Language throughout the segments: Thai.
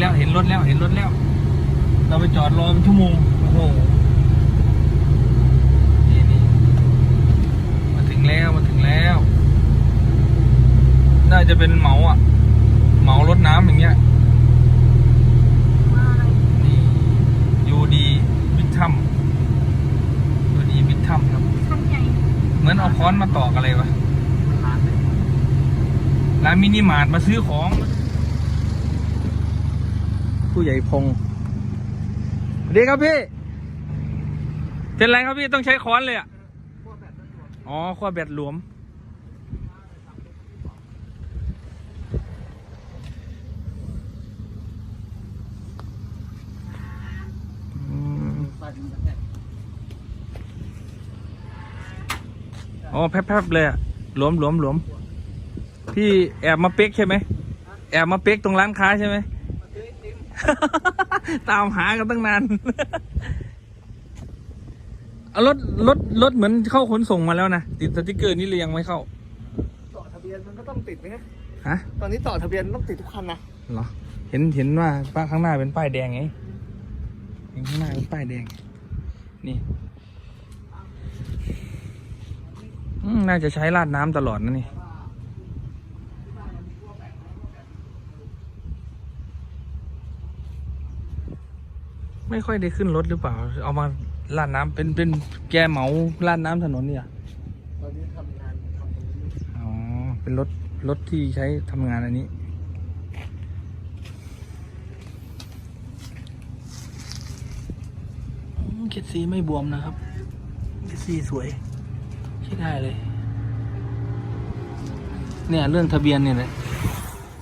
แล้วเห็นรถแล้วเห็นรถแล้ว เราไปจอดรอเป็นชั่วโมงโอ้โหนี่นี่มาถึงแล้วมาถึงแล้ว น่าจะเป็นเหมาอะ เหมารถน้ำอย่างเงี้ยนี่ยูดีบิ๊กทัมยูดีบิ๊กทัมครับคันใหญ่เหมือนเอาค้อนมาตอกอะไรวะร้านมินิมาร์ทมาซื้อของ ผู้ใหญ่พงศ์สวัสดีครับพี่ เป็นไรครับพี่ต้องใช้ค้อนเลยอะอ๋อขั้วแบตหลวมอืมอ๋อแป๊บๆเลยอะหลวมหลวมหลวมพี่แอบมาเป๊กใช่ไหม แอบมาเป๊กตรงร้านค้าใช่ไหม ตามหากันตั้งนานเอารถรถรถเหมือนเข้าขนส่งมาแล้วนะติดสติกเกอร์นี่เลยยังไม่เข้าต่อทะเบียนมันก็ต้องติดไหมฮะฮะตอนนี้ต่อทะเบียนต้องติดทุกคันนะเหรอเห็นเห็นว่าป้าข้างหน้าเป็นป้ายแดงไงเห็นข้างหน้าเป็นป้ายแดง นี่อืมน่าจะใช้ราดน้ำตลอดนะนี่ ไม่ค่อยได้ขึ้นรถหรือเปล่า เอามาราดน้ำเป็นเป็นแกเหมาราดน้ำถนนเนี่ยตอนนี้ทำงานทำตรงนี้อ๋อเป็นรถรถที่ใช้ทำงานอันนี้ อืมเขียดสีไม่บวมนะครับเขียดสีสวยใช้ได้เลย เนี่ยเรื่องทะเบียนเนี่ยแหละ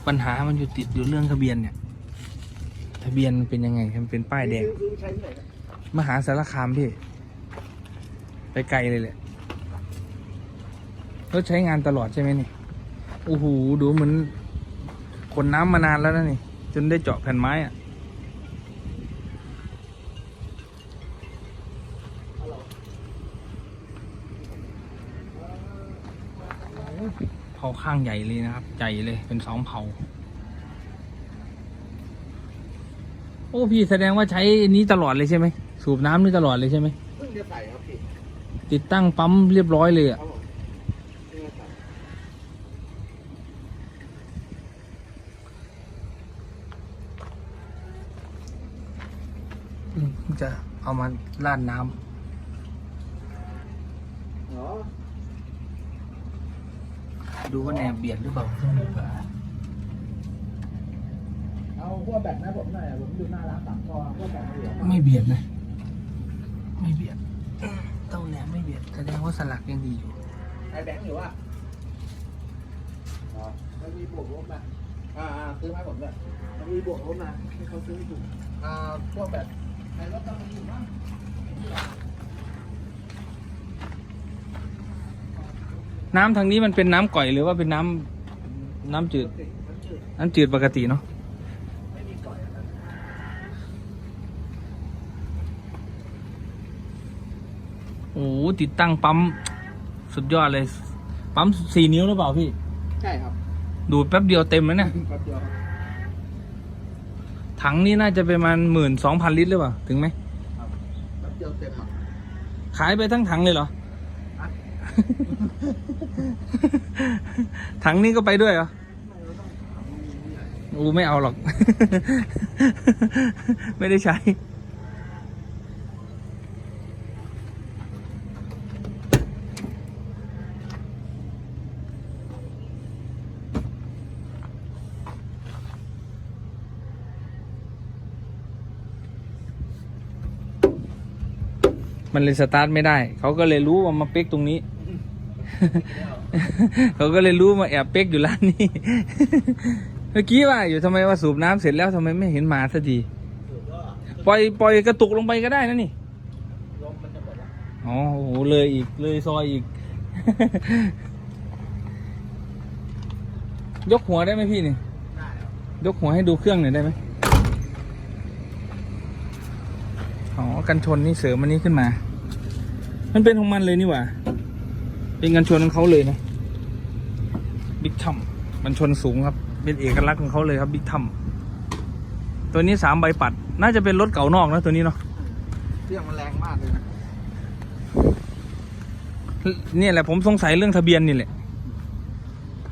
ปัญหามันอยู่ติดอยู่เรื่องทะเบียนเนี่ย ทะเบียนเป็นยังไงมันเป็นป้ายแดง มหาสารคามพี่ ไปไกลเลยแหละรถใช้งานตลอดใช่ไหมนี่ โอ้โห ดูเหมือนขนน้ำมานานแล้วนะนี่ จนได้เจาะแผ่นไม้อะเผาข้างใหญ่เลยนะครับ ใหญ่เลยเป็นสองเผา โอ้พี่แสดงว่าใช้นี้ตลอดเลยใช่ไหมสูบน้ำนี่ตลอดเลยใช่ไหมเพิ่งจะใส่ครับพี่ติดตั้งปั๊มเรียบร้อยเลยอะครับผมเพิ่งจะใส่อืมจะเอามาราดน้อ๋อำดูว่าแนบเบียดหรือเปล่าต้องดูก่อน เอาพวกแบตนะผมหน่อยผมดูหน้าร้านตัดคอพวกแบตเหลือไม่เบียดนะ ไม่เบียดต้องแนบไม่เบียดแสดงว่าสลักยังดีอยู่ ไอแบงค์หรือว่าอ๋อมันมีบวกลบมาอ่าอ่าซื้อมาให้ผมด้วยมันมีบวกลบมาให้เขาซื้อให้ถูกอ่าพวกแบตในรถต้องมีอยู่มั้งน้ำทางนี้มันเป็นน้ำก่อยหรือว่าเป็นน้ำน้ำจืดติดมันจืดน้ำจืดปกติเนาะ ไม่มีก่อยอะ โอ้โหติดตั้งปั๊มสุดยอดเลย ปั๊มสี่นิ้วหรือเปล่าพี่ ใช่ครับ ดูดแป๊บเดียวเต็มแล้วเนี่ยแป๊บเดียวครับถังนี้น่าจะประมาณหมื่นสองพันลิตรหรือเปล่า ถึงไหมแป๊บเดียวเต็มอะขายไปทั้งถังเลยเหรออะถังนี้ก็ไปด้วยเหรออูไม่เอาหรอก ไม่ได้ใช้ มันเลยสตาร์ทไม่ได้ เขาก็เลยรู้ว่ามาเป๊กตรงนี้ เขาก็เลยรู้มาแอบเป๊กอยู่ร้านนี้ เมื่อกี้ว่าอยู่ทำไมว่าสูบน้ำเสร็จแล้วทำไมไม่เห็นหมาสักทีปล่อยปล่อยกระตุกลงไปก็ได้นะนี่อ๋อโอ้โหเลยอีกเลยซอยอีก ยกหัวได้ไหมพี่นี่ยกหัวให้ดูเครื่องหน่อยได้ไหมอ๋อกันชนนี่เสริมอันนี้ขึ้นมา มันเป็นของมันเลยนี่หว่า เป็นกันชนของเขาเลยนะบิ๊กทัมมันชนสูงครับ เป็นเอกลักษณ์ของเขาเลยครับบิ๊กทัมโตตัวนี้สามใบปัด น่าจะเป็นรถเก่านอกนะตัวนี้เนาะเครื่องมันแรงมากเลยนะเนี่ยแหละผมสงสัยเรื่องทะเบียนนี่แหละ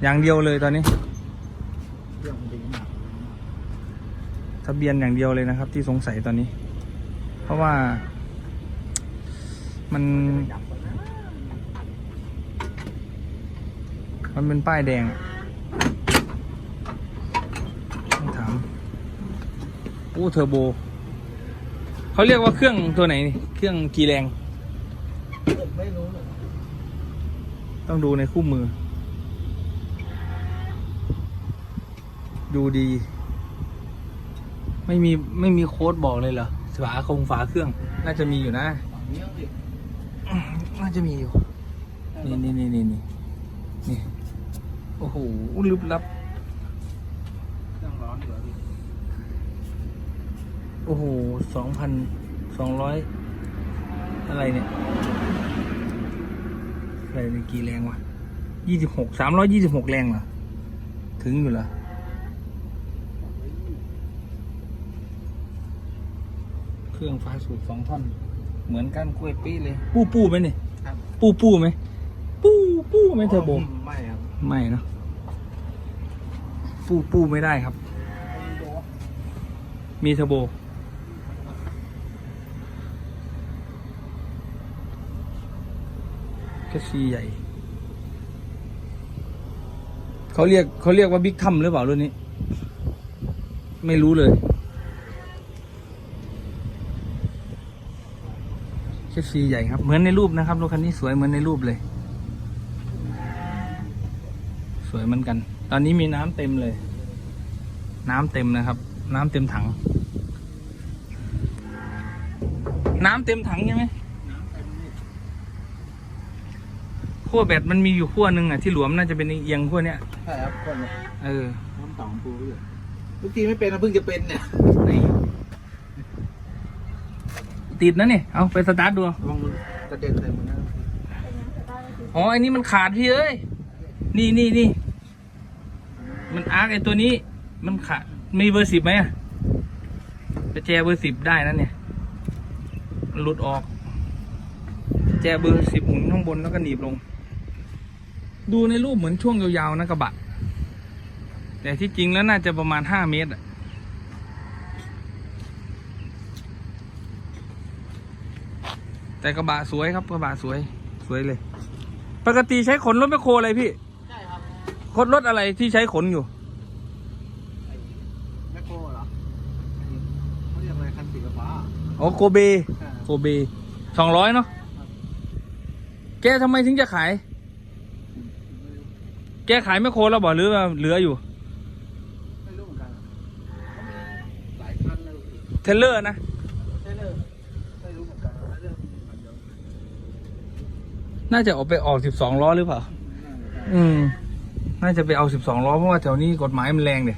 อย่างเดียวเลยตอนนี้เครื่องมันดีมากทะเบียนอย่างเดียวเลยนะครับ ที่สงสัยตอนนี้ เพราะว่า มัน มันเป็นป้ายแดงต้องถามอู้เทอร์โบ เขาเรียกว่าเครื่องตัวไหนนี่เครื่องกี่แรง ไม่รู้ต้องดูในคู่มือ ดูดี ไม่มี ไม่มีโค้ดบอกเลยเหรอฝาคงฝาเครื่อง น่าจะมีอยู่นะ ฝั่งนี้เอาสิ น่า จะมีอยู่ นี่นี่นี่นี่นี่นี่โอ้โหลึกลับเครื่องร้อนเหรอพี่โอ้โหสองพันสองร้อยอะไรเนี่ยอะไรเนี่ยกี่แรงวะยี่สิบหกสามร้อยยี่สิบหกแรงเหรอ ถึงอยู่เหรอเครื่องฟ้าสูบสองท่อน เหมือนกันกล้วยปี้เลย ปู้ปู้ไหมเนี่ย ปู้ปู้ไหมปู้ปู้ไหมเทอร์โบ ไม่ครับไม่เนอะปู้ปู้ไม่ได้ครับ มีเทอร์โบ แค่ซีใหญ่ เขาเรียกเขาเรียกว่าบิ๊กทัมหรือเปล่ารุ่นนี้ ไม่รู้เลย แค่ซีใหญ่ครับ เหมือนในรูปนะครับรถคันนี้สวยเหมือนในรูปเลย สวยเหมือนกัน ตอนนี้มีน้ำเต็มเลย น้ำเต็มนะครับ น้ำเต็มถัง น้ำเต็มถังใช่ไหมขั้วแบตมันมีอยู่ขั้วหนึ่งอะที่หลวมน่าจะเป็นเอียงขั้วเนี้ยใช่ครับคนเออน้ำสองปูอยู่ทุกทีไม่เป็นนะเพิ่งจะเป็นเนี่ยนี่ ติดนะนี่ เอาไปสตาร์ทดู ลองกระเด็นใส่มันนะอ๋ออันนี้มันขาดพี่เอ้ย นี่นี่นี่ มันอาร์คไอตัวนี้ มันขาด มีเบอร์สิบไหมอะไปแจเบอร์สิบได้นะเนี่ย มันหลุดออก แจเบอร์สิบหมุนข้างบนแล้วก็หนีบลง ดูในรูปเหมือนช่วงยาวๆนะกระบะ แต่ที่จริงแล้วน่าจะประมาณห้าเมตรอะ แต่กระบะสวยครับกระบะสวยสวยเลย ปกติใช้ขนรถแมคโครอะไรพี่ใช่ครับขนรถอะไรที่ใช้ขนอยู่แมคโครเหรอเขาเรียกอะไรคันสีฟ้าอ๋อโกเบอ่าโกเบสองร้อยเนาะแกทำไมถึงจะขาย แกขายแมคโครแล้วบอกหรือว่าเหลืออยู่ไม่รู้เหมือนกันเขามีหลายคันเลยเทรลเลอร์นะ ใช่เลยไม่รู้เหมือนกันเรื่องมันเยอะ น่าจะออกไปออกสิบสองล้อหรือเปล่า อืม น่าจะไปเอาสิบสองล้อเพราะว่าแถวนี้กฎหมายมันแรงเด็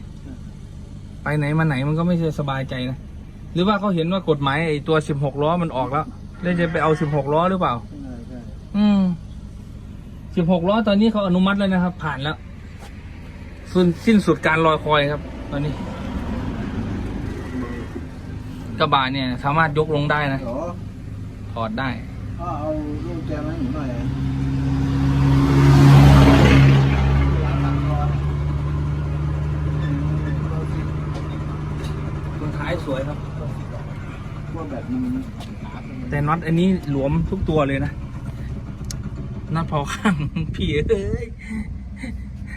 ไปไหนมาไหนมันก็ไม่ใช่สบายใจนะ หรือว่าเขาเห็นว่ากฎหมายไอ้ตัวสิบหกล้อมันออกแล้วเลยจะไปเอาสิบหกล้อหรือเปล่าใช่ใช่อืมสิบหกล้อตอนนี้เขาอนุมัติแล้วนะครับ ผ่านแล้วสิ้นสิ้นสุดการรอคอยครับ ตอนนี้ กระบะเนี่ย สามารถยกลงได้นะเหรอถอดได้ พ่อเอาลูกแกมาให้หนูหน่อยร้านตัดร้อนคนท้ายสวยครับพวกแบบมันแต่น็อตอันนี้หลวมทุกตัวเลยนะน็อตเผาข้างพี่เอ้ย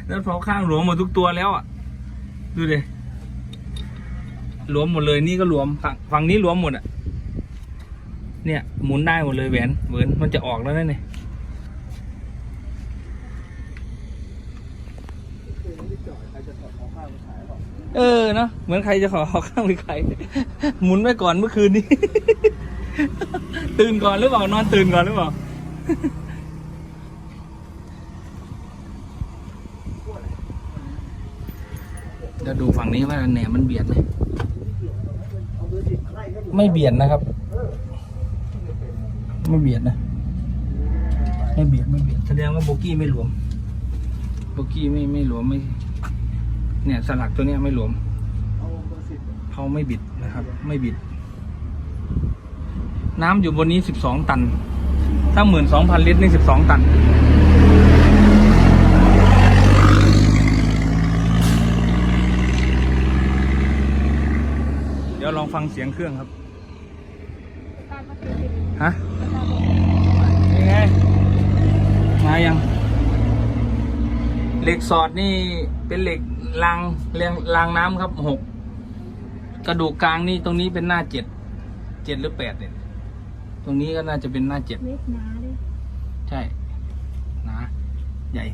น็อตเผาข้างหลวมหมดทุกตัวแล้วอะ ดูดิหลวมหมดเลยนี่ก็หลวมฝั่งฝั่งนี้หลวมหมดอะ เนี่ยหมุนได้หมดเลยแหวนเหมือนมันจะออกแล้วนั่นเนี่ยคืองเออเนาะเหมือนใครจะขอเอาข้างไปใครหมุนไว้ก่อนเมื่อคืนนี้ ตื่นก่อนหรือเปล่านอนตื่นก่อนหรือเปล่าเดี๋ยวดูฝั่งนี้ว่าแหนมมันเบียดไหมไม่เบียดนะครับ ไม่เบียดนะ ไม่เบียดไม่เบียดแสดงว่าโบกี้ไม่หลวม โบกี้ไม่ไม่หลวมไม่ เนี่ยสลักตัวเนี้ยไม่หลวมเอาเบอร์สิบเผเขาไม่บิดนะครับ ไม่บิด น้ำอยู่บนนี้สิบสองตัน ถ้าหมื่นสองพันลิตรนี่สิบสองตันเดี๋ยวลองฟังเสียงเครื่องครับ ฮะยังไง มายัง เหล็กสอดนี่เป็นเหล็กรางเรียงรางน้ำครับหกกระดูกกลางนี่ตรงนี้เป็นหน้าเจ็ดเจ็ดหรือแปดเนี่ย ตรงนี้ก็น่าจะเป็นหน้าเจ็ดเล็กหนาเลยใช่หนาใหญ่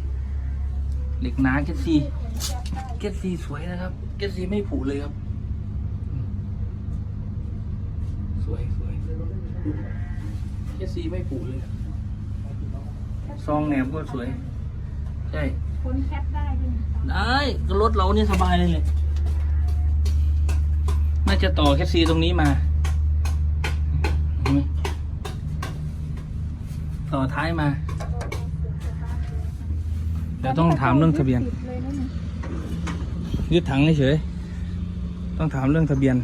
เหล็กหนาเกตซีเกตซีสวยนะครับ เกตซีไม่ผุเลยครับ สวยสวยเกตซีไม่ผุเลยอะ ซองแหนบก็สวย ใช่ คนแคปได้ด้วยนะได้ก็รถเราเนี่ยสบายเลยเลยน่าจะต่อแคซีตรงนี้มาเห็นไหมต่อท้ายมา เดี๋ยวต้องถามเรื่องทะเบียน ติดเลยนะเนี่ยยึดถังเฉยๆต้องถามเรื่องทะเบียน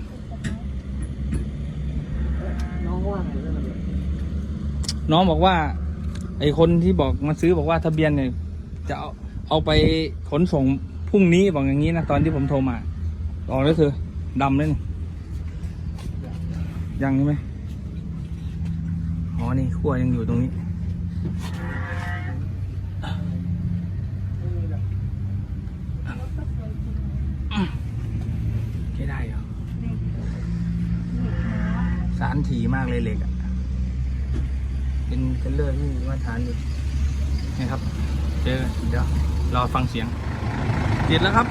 น้องว่าไงเรื่องอะไรน้องบอกว่า ไอคนที่บอกมาซื้อบอกว่าทะเบียนเนี่ยจะเอาเอาไปขนส่งพรุ่งนี้บอกอย่างนี้นะตอนที่ผมโทรมาออกแล้วเธอดำเลยนี่ยังใช่ไหมอ๋อนี่ขั้วยังอยู่ตรงนี้ใช้ได้เหรอสารถี่มากเลยเหล็กอะ เป็นเทเลอร์ที่มาตรฐานอยู่นี่ครับ เจอเดี๋ยวรอฟังเสียงติดแล้วครับ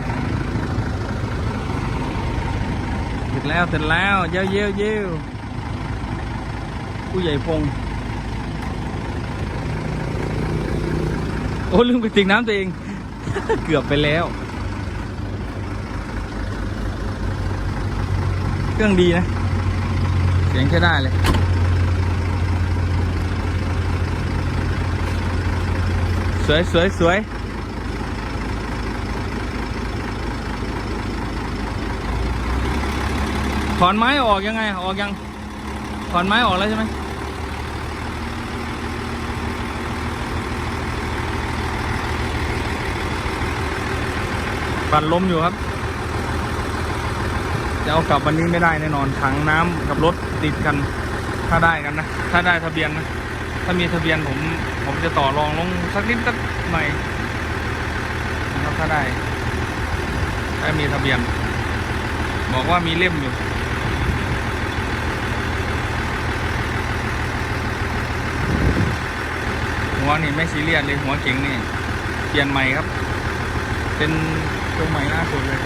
ติดแล้วติดแล้วเย้วเย้วเย้วผู้ใหญ่พงโอ้ลืมไปติ่งน้ำตัวเอง เกือบไปแล้ว เครื่องดีนะ เสียงใช้ได้เลย วยสวยสวยถอนไม้ออกยังไง ออกยัง ถอนไม้ออกแล้วใช่ไหมปั่นลมอยู่ครับ จะเอากลับวันนี้ไม่ได้แน่นอนถังน้ำกับรถติดกัน ถ้าได้กันนะ ถ้าได้ทะเบียนนะ ถ้ามีทะเบียนผม ผมจะต่อรองลงสักนิดสักหน่อยนะครับถ้าได้ถ้ามีทะเบียน บอกว่ามีเล่มอยู่หัวนี่ไม่ซีเรียสเลยหัวเก่งนี่ เปลี่ยนใหม่ครับ เป็นตัวใหม่ล่าสุดเลย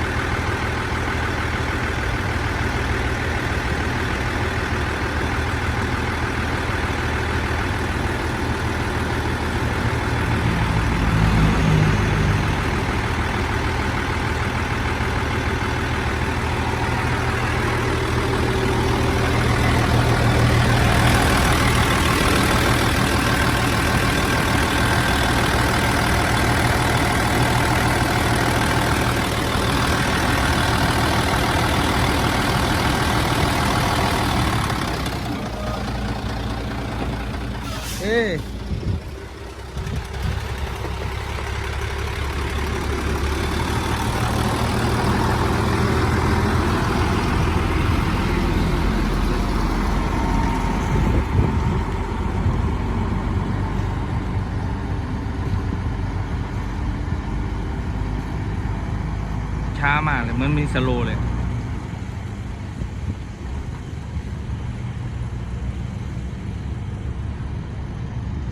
สโลว์เลย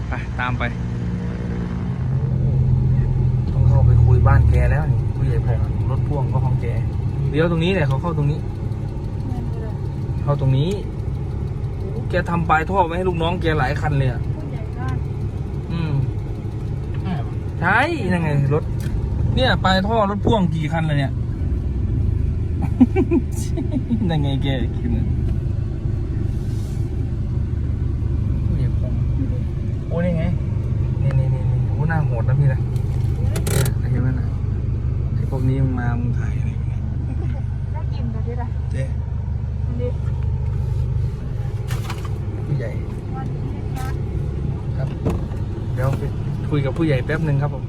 ไป ตามไป ต้องเข้าไปคุยบ้านแกแล้วนี่ผู้ใหญ่พงรถพ่วงก็ของแกเลี้ยวตรงนี้เลยเขาเข้าตรงนี้เงินเลยเข้าตรงนี้ แกทำปลายท่อไว้ให้ลูกน้องแกหลายคันเลยอะผู้ใหญ่บ้านอืมใช่ยังไงรถ เนี่ยปลายท่อรถพ่วงกี่คันเลยเนี่ย ยังไงแกคิดเนี่ยผู้ใหญ่พงโอ้นี่ไงนี่นี่นี่นี่โอ้หน้าโหดนะพี่นะเนี่ยเห็นไหมนะไอ้พวกนี้มึงมามึงถ่ายอะไรอย่างเงี้ยได้กี่มกันด้วยล่ะเจ๊อันนี้ผู้ใหญ่วันนี้นะครับ เดี๋ยวไปคุยกับผู้ใหญ่แป๊บหนึ่งครับผม